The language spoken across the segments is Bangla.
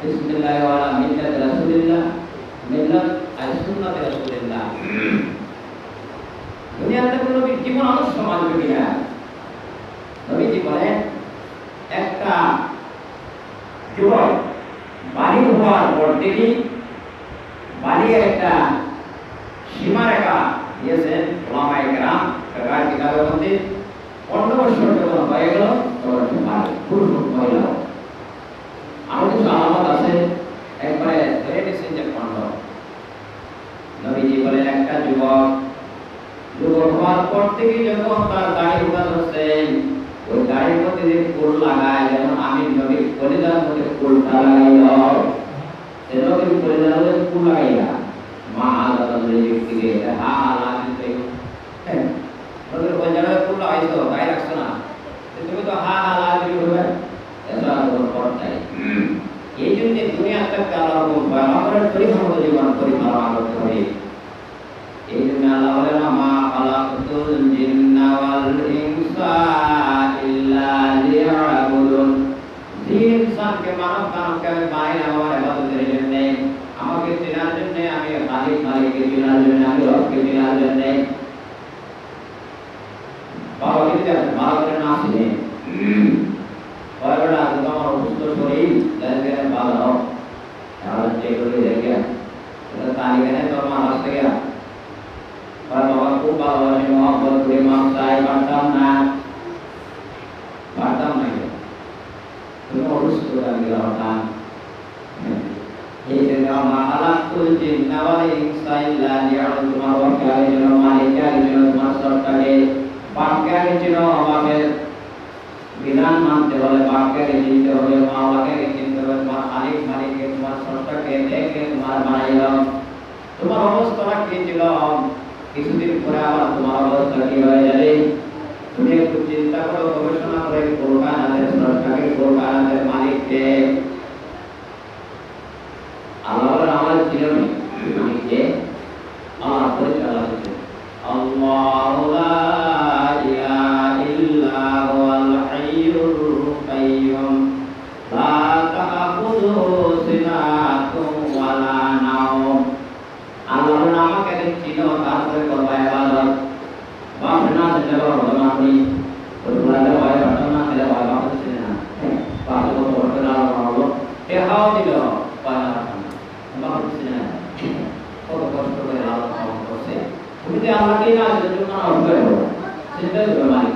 বিসমিল্লাহ ওয়ালা মিল্লাত রাসূলিল্লাহ মিল্লাত আর সুন্নাত রাসূলিল্লাহ দুনিয়াতে কোনো নবীর জীবন আদর্শ মানবে কিনা নবীজি বলেন একটা যুবক বালিগ হওয়ার পর থেকে বালিগের একটা সীমারেখা দিয়েছেন ওলামায়ে কেরাম কাকার কিতাবের মধ্যে পনেরো বছর যখন হয়ে গেল তখন সে বালিগ পুরুষ হোক মহিলা হোক আরও কিছু আলামত আছে একবারে ধরে নিয়েছেন যে খণ্ড নবীজি বলেন একটা যুবক যুবক হওয়ার পর থেকে যখন তার গাড়ি উঠা ধরছেন ওই গাড়ির মধ্যে যে ফুল লাগায়, যেমন আমি নবীর কলিজার মধ্যে ফুলটা লাগাইল সে কলিজার মধ্যে ফুল লাগাইলা, মা আলাদা দিক থেকে হা আলা দিতে নবীর কলিজার মধ্যে ফুল লাগাইছো, গায়ে রাখছো না। তুমি তো হা আলা দিতে হবে এটা তোমার পড়তাই এই জন্য দুনিয়াতে আল্লাহ বরাবরের পরিপূর্ণ জীবন পরিচালনা করতে হবে। এই জিন ইনসানকে মানব কানকে আমি বানাই আমার ইবাদতের জন্য আমাকে চেনার জন্য আমি খালিক মালিককে চেনার জন্য আমি রবকে চেনার জন্য বাবা কিন্তু ভালো করে না আসেনি কয়টা আছে তোমার অসুস্থ শরীর দেখে ভালো হোক তাহলে চেক করে দেখে এটা তালিকা নেই তোমার আসতে গেলা Para bapak ku kalau ni বিধান মানতে হলে বাক্যে নিতে হবে মাওলাকে চিনতে হবে তোমার মালিক মালিককে তোমার সত্তাকে দেখে তোমার বানাইলাম তোমার অবস্থাটা কি ছিল কিছুদিন পরে আবার তোমার অবস্থা কি হয়ে যাবে তুমি একটু চিন্তা করো গবেষণা করে কোরবানাদের স্রষ্টাকে কোরবানাদের মালিককে বাপ না দিলে বাবা হলো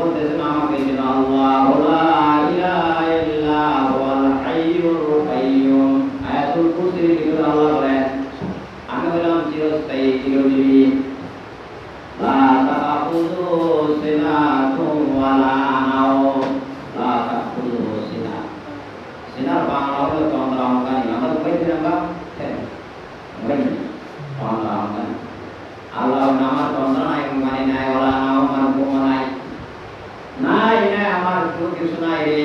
জন্য মালিক বলতেছেন আমাকে যেন আল্লাহ লা ইলাহা ইল্লা হুয়াল হাইয়ুল কাইয়্যুম আয়াতুল কুরসির ভিতরে আল্লাহ বলেন আমি হলাম চিরস্থায়ী চিরজীবী লা তাকুযু সিনাতুন ওয়ালা নাওম লা তাকুযু সিনা সিনার বাংলা হলো তন্দ্রা অঙ্কানি আমরা বলছি না বা বলছি তন্দ্রা অঙ্কানি আল্লাহ নামার তন্দ্রা নাই অঙ্কানি নাই ওলা নাও আমার ঘুম নাই নাই নাই আমার কিছু নাই রে।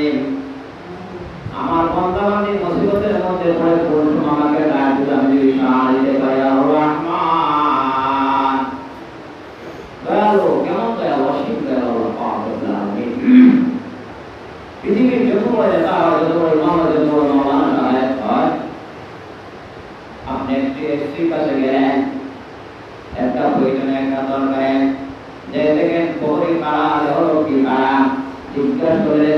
আমার বন্দাবান্দি মুসিবতের মধ্যে পড়ে আমাকে দিলে, আমি সাড়া দিতে পারি রহমান। দয়ালু অসীম পৃথিবীর যত বড় হয়, যত বড় যত বড় হয়, আপনি একটি স্ত্রীর কাছে গেলেন, একটা প্রয়োজনে একটা দরকারে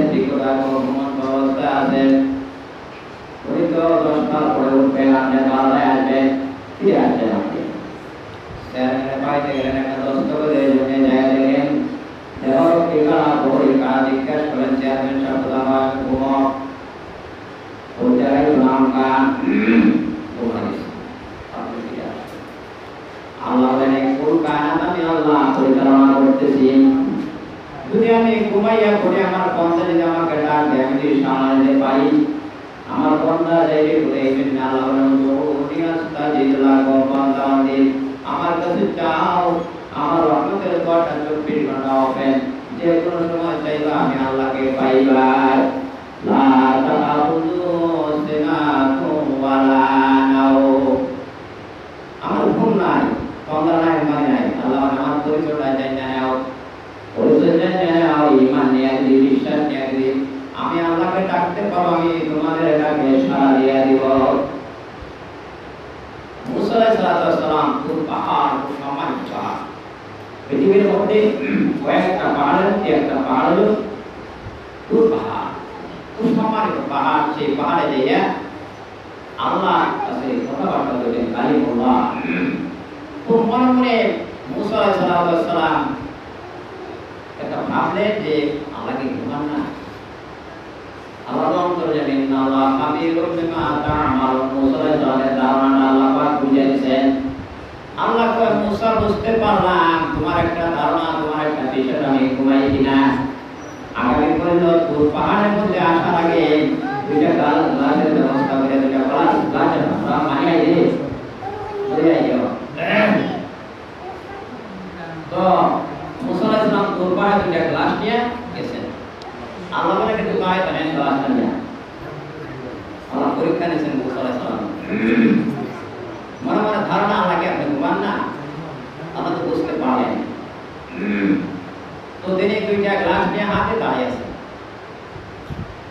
স্ত্রী কোথায় ভ্রমণ ব্যবস্থা আছে উনি তো দশটার পরে উঠবেন আপনি বারোটায় আসবেন ফিরে আসবেন আপনি চেয়ারম্যানের গেলেন একটা দশটা করে জমি জায়গা দেখেন। দেহরক্ষী কারা প্রহরী কারা জিজ্ঞাসা করেন চেয়ারম্যান সাহেব কোথায় ঘুমক। ওই নাম আসবেন আল্লাহ বলেন, এই কায়নাত আমি আল্লাহ পরিচালনা করতেছি। যদি আমি ঘুমাইয়া পড়ে, আমার বন্ধা যদি আমাকে ডাক দেয়, আমি যদি সামলাতে পারি, আমার বন্ধা রেডি করে এই জন্য আল্লাহ আমার কাছে চাও, আমার রহমতের কথা চব্বিশ ঘণ্টা হবেন যে কোনো সময় চাইবা, আমি আল্লাহকে পাইবা মধ্যে কয়েকটা মধ্যে একটা পাহাড় হলো খুব পাহাড় সম্মানিত পাহাড় সেই পাহাড়ে যাইয়া আল্লাহ কাছে কথাবার্তা বললেন কালিমুল্লাহ তো মনে মনে মুসা সালাম একটা ভাবলেন যে আল্লাহকে ঘুমান না আল্লাহ অন্তর জানেন না আল্লাহ হাবিবুর বিমা তা'মালুন মুসা আলাইহিস সালামের ধারণা আল্লাহ পাক বুঝাইছেন আল্লাহ কয় মুসা বুঝতে পারলাম তোমার একটা ধারণা, তোমার একটা বিষয় আমি ঘুমাই কিনা? আগামী পর্যন্ত পাহাড়ের মধ্যে আসার আগে দুইটা গাল গ্লাসের ব্যবস্থা করে দুইটা গ্লাস গ্লাসের আমরা মানিয়ে দে বুঝে আইও তো মুসা আলাইহিস সালাম তোর পাহাড়ে দুইটা গ্লাস নিয়ে গেছেন আল্লাহ বলে কিন্তু পাহাড়ে বানেন গ্লাসটা নিয়ে আল্লাহ পরীক্ষা নিয়েছেন মুসা আলাইহিস সালাম মনে মনে ধারণা আল্লাহকে আপনি ঘুমান না আল্লাহ তো বুঝতে পারলেন তো তিনি দুইটা গ্লাস নিয়ে হাতে দাঁড়িয়ে আছে।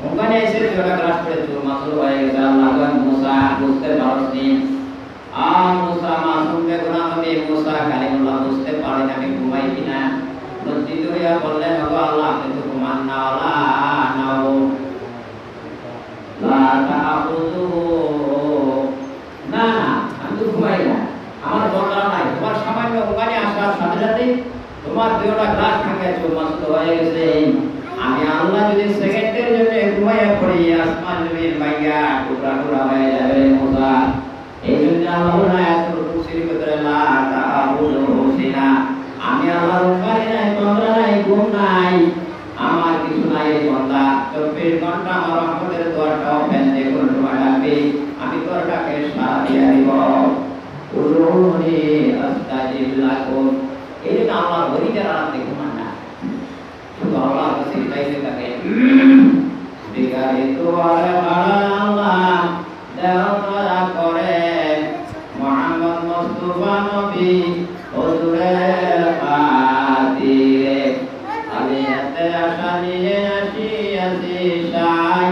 ওখানে এসে দুটা গ্লাস পড়ে চুর মাসুল হয়ে গেছে। আল্লাহ মুসা, বুঝতে পারছি আ মুসা, মাসুম কে গুনাহ হবে মুসা কালিমুল্লাহ বুঝতে পারেন আমি ঘুমাই কিনা। লজ্জিত হইয়া বললেন ওগো আল্লাহ আপনি তো ঘুমান না ওলা নাও লা তাখুযুহু। না না, আমি ঘুমাই না। আমার দরকার নাই। তোমার সামান্য ওখানে আসার সাথে সাথে তোমার দুটা গ্লাস ভাঙে চোর হয়ে গেছে। আমি আল্লাহ যদি সেকেন্ডের জন্য ঘুমাইয়া পড়ি, আসমান জমিন ভাইয়া টুকরা টুকরা হয়ে যাবে মোসা এই জন্য আল্লাহ বলে এত কুসির ভিতরে সিনা আমি আল্লাহ রুকারি নাই তন্দ্রা নাই, ঘুম নাই, আমার কিছু নাই বন্দা চব্বিশ ঘণ্টা আমার রহমতের দোয়ারটা ওপেন যে কোনো সময় আমি তোর ডাকে সাড়া দিয়ে দিব। আস্তাজিব লাকুম। এই জন্য আল্লাহ হরিদের আরামে ঘুমান না শুধু আল্লাহ কাছে চাইতে থাকে বেকারে তোয়ার আল্লাহ করে মোহাম্মদ মুস্তফা নবী হুজুরের খাতিরে আমি এতে আশা নিয়ে আসিয়াছি সাই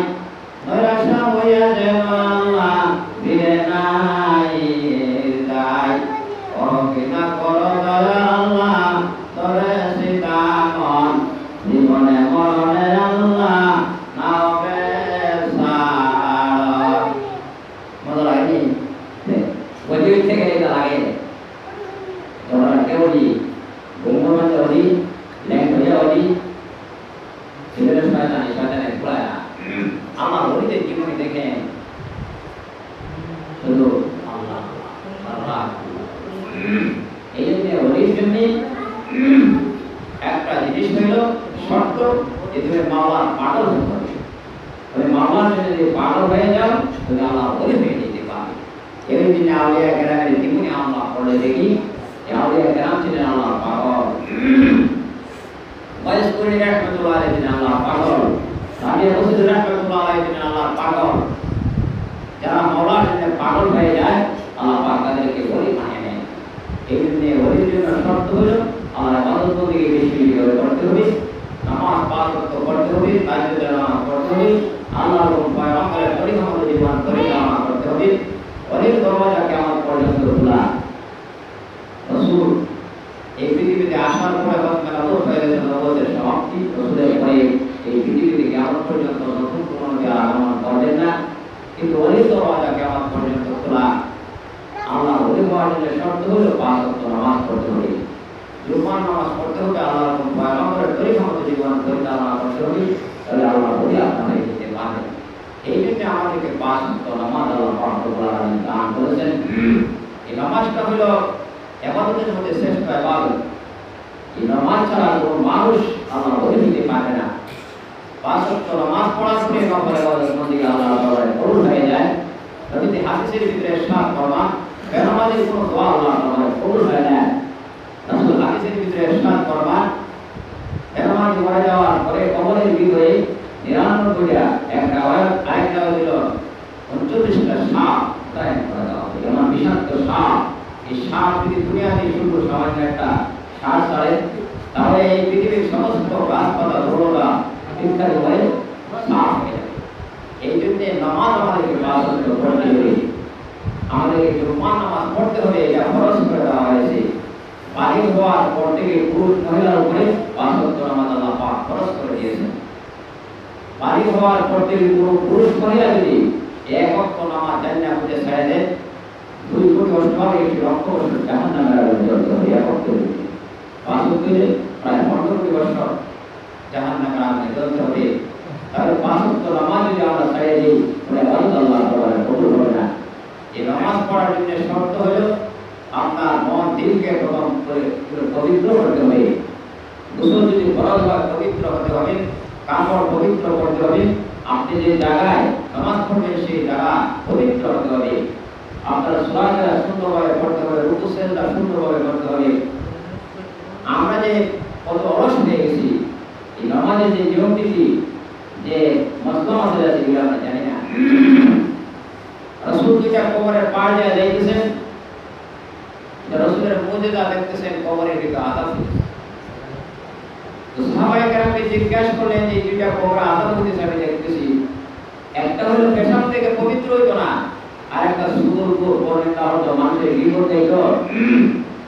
নৈরাশা হইয়া যেন আল্লাহ ফিরে নাই যাই অকিনা করো দয়া আল্লাহ তরে সীতামন জীবনে মরণে আল্লাহ নাও বেসার মজা লাগেনি বলি থেকে এটা লাগে তোমরা কেউলি গুমগুমাতে হলি ল্যাং হইয়া হলি ছেলেদের শয়তানি শয়তানের ঘোড়ায় আমার হলিদের জীবনে দেখেন শুধু আল্লাহ আল্লাহ এই জন্য হলির জন্য একটা জিনিস হইল শর্ত যে তুমি মাওলার পাগল হতে হবে তুমি মাওলার জন্য যদি পাগল হয়ে যাও তুমি আল্লাহ হলি হয়ে যেতে পারবে এই জন্য আউলিয়া গ্রামের জীবনে আল্লাহ পড়লে দেখি এই আউলিয়া গ্রাম ছিলেন আল্লাহ পাগল বয়স করে রহমতুল্লাহ আলাইহি ছিলেন আল্লাহ পাগল সাবিয়া হোসেন রহমতুল্লাহ আলাইহি ছিলেন আল্লাহ পাগল যারা মাওলার জন্য পাগল হয়ে যায় আল্লাহ পাক তাদেরকে বলি বানিয়ে নেয় এই জন্য ওলির জন্য শর্ত হলো আমার ইবাদত বন্দেগী বেশি বেশি করে করতে হবে নামাজ পাঁচ ওয়াক্ত পড়তে হবে তাজ্জুদের নামাজ পড়তে হবে আল্লাহর হুকুম পয়গম্বরের তরিকা মতো জীবন পরিচালনা করতে হবে অলির দরওয়াজা কিয়ামত পর্যন্ত খোলা রাসূল এই পৃথিবীতে আসার পরে বর্তমানে নবুত হয়ে গেছে নবুতের সমাপ্তি রসুলের পরে এই পৃথিবীতে কিয়ামত পর্যন্ত নতুন কোনো নবী আগমন করবেন না কিন্তু অলির দরওয়াজা কিয়ামত পর্যন্ত খোলা আল্লাহ অলি হওয়ার জন্য শর্ত হলো পাঁচ ওয়াক্ত নামাজ পড়তে হবে জুম্মার নামাজ পড়তে হবে আল্লাহর হুকুম পয়গম্বরের তরিকা মতো জীবন পরিচালনা করতে হবে তাহলে আল্লাহ বলি আপনারা দিতে পারবেন এই জন্য আমাদেরকে পাঁচ ওয়াক্ত নামাজ আল্লাহ পাক রব্বুল আলামিন দান করেছেন এই নামাজটা হলো ইবাদতের মধ্যে শ্রেষ্ঠ ইবাদত এই নামাজ ছাড়া কোনো মানুষ আল্লাহ বলে দিতে পারে না। পাঁচ ওয়াক্ত নামাজ পড়ার পরে নফল ইবাদত মধ্যে আল্লাহ তাআলা কবুল হয়ে যায়। নবীতে হাদিসের ভিতরে ইরশাদ ফরমান বেনামাজের কোনো দোয়া আল্লাহ তাআলা কবুল হয় না। রাসূল হাদিসের ভিতরে ফরমান বেনামাজ যাওয়ার পরে কবরের ভিতরে নিরানব্বইটা একটা আরেকটা হইল উনচল্লিশটা সাপ কায়েম করা যেমন বিষাক্ত সাপ, এই সাপ যদি দুনিয়াতে শুধু সামান্য একটা সার ছাড়ে, তাহলে এই পৃথিবীর সমস্ত গাছপালা ধরোলা ইত্যাদি হয়ে সাপ হয়ে এই জন্য নামাজ আমাদেরকে বাসন্ত করতে হবে আমাদেরকে জুম্মার নামাজ পড়তে হবে, এটা খরচ করে দেওয়া হয়েছে। বাড়ি হওয়ার পর থেকে পুরুষ, মহিলার উপরে বাসন্ত নামাজ আল্লাহ পাক খরচ করে দিয়েছেন। বাড়ি হওয়ার পর থেকে কোনো পুরুষ, মহিলা যদি এক অক্ষ নামাজ জান্না খুঁজে ছেড়ে দেন দুই কোটি অষ্টভাবে লক্ষ বছর আপনার মন দিলকে প্রথম পবিত্র করতে হবে। গোসল যদি ফরজ পবিত্র হতে হবে, কাপড় পবিত্র করতে হবে। আপনি যে জায়গায় নামাজ পড়বেন, সেই জায়গা পবিত্র হতে হবে। আপনার সোলাটা সুন্দরভাবে পড়তে হবে রুকু সেজদা, সুন্দরভাবে করতে হবে আমরা যে কত অলস হয়ে গেছি, এই নামাজের যে নিয়ম নীতি যে মসলাম আছে সেগুলো আমরা জানি না? রসুল দুইটা কবরের পাড় যায় যাইতেছেন। যে রসুলের মুজিজা দেখতেছেন, কবরের দিকে আজাদ হইতেছে। তো সাহাবায়ে কেরামকে জিজ্ঞাসা করলেন যে এই দুইটা কবর আজাদ হইতেছে, আমি দেখতেছি। একটা হলো পেশাব থেকে পবিত্র হইতো না আর একটা সুদূর পরিণত হতো মানুষের গিবত দেখতো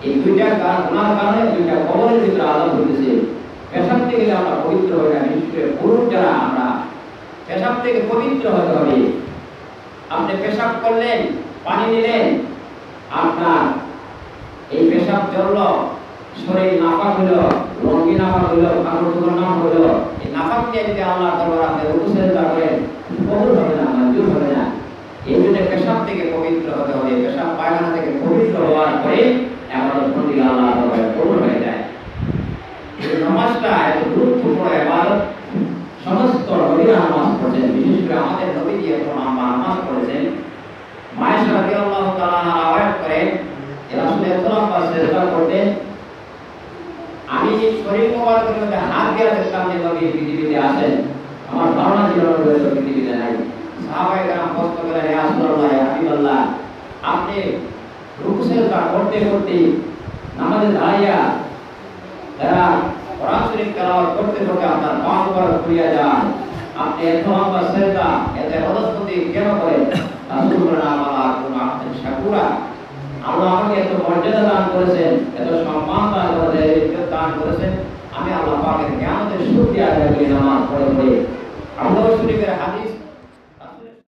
এই দুইটা কারণ গুনার কারণে দুইটা কবরের ভিতরে আজাদ হইতেছে। পেশাব থেকে আমরা পবিত্র হই না, বিশেষ করে পুরুষ যারা আমরা, পেশাব থেকে পবিত্র হতে হবে। আপনি পেশাব করলেন, পানি নিলেন আপনার এই পেশাব চলল শরীর নাফাক হইল রঙ্গি নাফাক হইল, কাপড় চোপড় নাম হইল। এই নাফাক নিয়ে যদি আল্লাহ দরবার আপনি রুকুসেজদা করেন, কবুল হবে না, মঞ্জুর হবে না। জন্য পেশাব থেকে পবিত্র হতে হবে। পেশাব পায়খানা থেকে পবিত্র হওয়ার পরে এমন বন্দি আল্লাহ কবুল হয়ে যায়। নামাজটা এত গুরুত্বপূর্ণ আমাকে রুকুসেজদা করতে করতে নামাজে দাঁড়াইয়া যারা কোরআন শরীফ তেলাওয়াত করতে করতে আপনার পা মুবারক করিয়া যান, আপনি এত আমার সেজদা এত অবস্থতি কেন করেন? আল্লাহ আমাকে এত মর্যাদা দান করেছেন, এত সম্মান দান করেছেন দান করেছেন, আমি আল্লাহ পাকের জ্ঞানের শুকরিয়া আদায় করি নামাজ পড়ে পড়ে। আল্লাহ শরীফের হাদিস